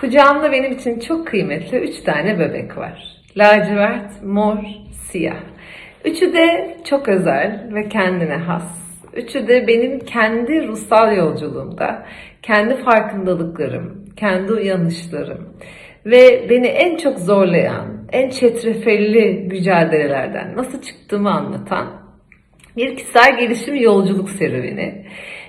Kucağımda benim için çok kıymetli üç tane bebek var. Lacivert, mor, siyah. Üçü de çok özel ve kendine has. Üçü de benim kendi ruhsal yolculuğumda, kendi farkındalıklarım, kendi uyanışlarım ve beni en çok zorlayan, en çetrefelli mücadelelerden nasıl çıktığımı anlatan bir kişisel gelişim yolculuk serüveni.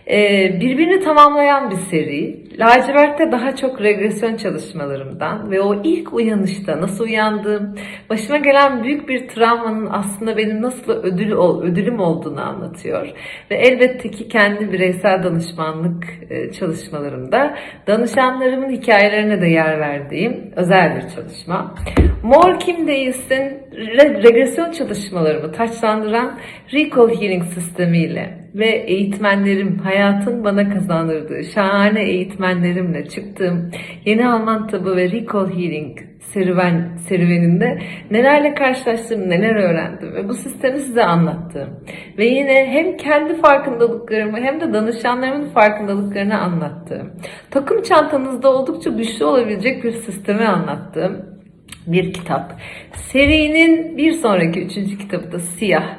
Ee, birbirini tamamlayan bir seri. Lacivert'te daha çok regresyon çalışmalarımdan ve o ilk uyanışta nasıl uyandığım, başıma gelen büyük bir travmanın aslında benim nasıl ödül ol, ödülüm olduğunu anlatıyor. Ve elbette ki kendi bireysel danışmanlık e, çalışmalarımda danışanlarımın hikayelerine de yer verdiğim özel bir çalışma. Mor Kim Değilsin re- regresyon çalışmalarımı taçlandıran Recall Healing sistemiyle ve eğitmenlerim hayatın bana kazandırdığı şahane eğitmenlerimle çıktığım Yeni Alman Tabı ve Recall Healing serüven serüveninde nelerle karşılaştım, neler öğrendim ve bu sistemi size anlattım. Ve yine hem kendi farkındalıklarımı hem de danışanlarımın farkındalıklarını anlattım. Takım çantanızda oldukça güçlü olabilecek bir sistemi anlattım bir kitap. Serinin bir sonraki üçüncü kitabı da Siyah.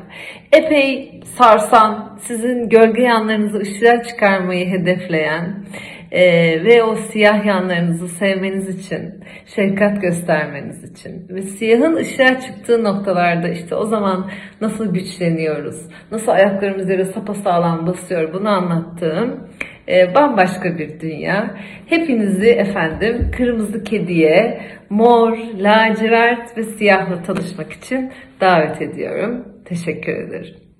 Epey sarsan, sizin gölge yanlarınızı ışığa çıkarmayı hedefleyen eee, ve o siyah yanlarınızı sevmeniz için, şefkat göstermeniz için ve siyahın ışığa çıktığı noktalarda işte o zaman nasıl güçleniyoruz, nasıl ayaklarımız yere sapasağlam basıyor bunu anlattığım e, bambaşka bir dünya. Hepinizi efendim kırmızı kediye mor, lacivert ve siyahla tanışmak için davet ediyorum. Teşekkür ederim.